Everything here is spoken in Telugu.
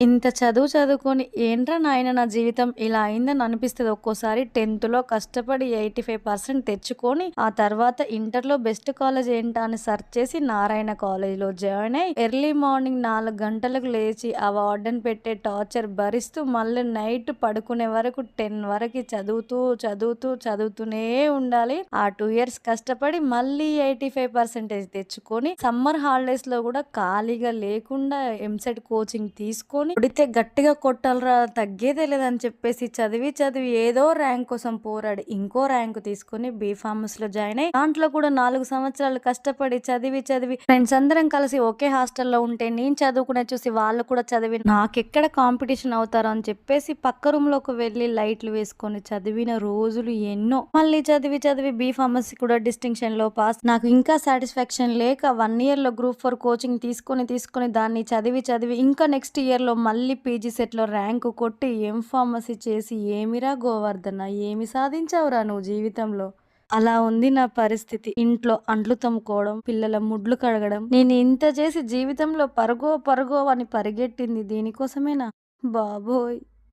ఇంత చదువు చదువుకొని ఏంట్రా నాయన నా జీవితం ఇలా అయిందని అనిపిస్తుంది? ఒక్కోసారి టెన్త్లో కష్టపడి ఎయిటీ ఫైవ్ పర్సెంట్ తెచ్చుకొని ఆ తర్వాత ఇంటర్లో బెస్ట్ కాలేజ్ ఏంటా అని సెర్చ్ చేసి నారాయణ కాలేజ్లో జాయిన్ అయ్యి ఎర్లీ మార్నింగ్ నాలుగు గంటలకు లేచి ఆ వార్డెన్ పెట్టే టార్చర్ భరిస్తూ మళ్ళీ నైట్ పడుకునే వరకు టెన్ వరకు చదువుతూ చదువుతూ చదువుతూనే ఉండాలి. ఆ టూ ఇయర్స్ కష్టపడి మళ్ళీ ఎయిటీ ఫైవ్ పర్సెంటేజ్ తెచ్చుకొని సమ్మర్ హాలిడేస్లో కూడా ఖాళీగా లేకుండా ఎంసెట్ కోచింగ్ తీసుకొని కొడితే గట్టిగా కొట్టాలరా తగ్గేదే లేదని చెప్పేసి చదివి చదివి ఏదో ర్యాంక్ కోసం పోరాడి ఇంకో ర్యాంక్ తీసుకొని బీ ఫార్మస్లో జాయిన్ అయ్యి దాంట్లో కూడా నాలుగు సంవత్సరాలు కష్టపడి చదివి చదివి ఫ్రెండ్స్ అందరం కలిసి ఒకే హాస్టల్లో ఉంటే నేను చదువుకునే చూసి వాళ్ళు కూడా చదివి నాకెక్కడ కాంపిటీషన్ అవుతారో అని చెప్పేసి పక్క రూమ్లోకి వెళ్ళి లైట్లు వేసుకొని చదివిన రోజులు ఎన్నో. మళ్ళీ చదివి చదివి బీ ఫార్మసీ కూడా డిస్టింక్షన్లో పాస్. నాకు ఇంకా సాటిస్ఫాక్షన్ లేక వన్ ఇయర్లో గ్రూప్ ఫోర్ కోచింగ్ తీసుకొని తీసుకొని దాన్ని చదివి చదివి ఇంకా నెక్స్ట్ ఇయర్లో మళ్ళీ పీజీ సెట్లో ర్యాంకు కొట్టి ఎం ఫార్మసీ చేసి ఏమిరా గోవర్ధన? ఏమి సాధించావురా నువ్వు జీవితంలో? అలా ఉంది నా పరిస్థితి. ఇంట్లో అంట్లు తమ్ముకోవడం పిల్లల ముడ్లు కడగడం. నేను ఇంత చేసి జీవితంలో పరుగో పరుగో అని పరిగెట్టింది దీనికోసమేనా? బాబోయ్!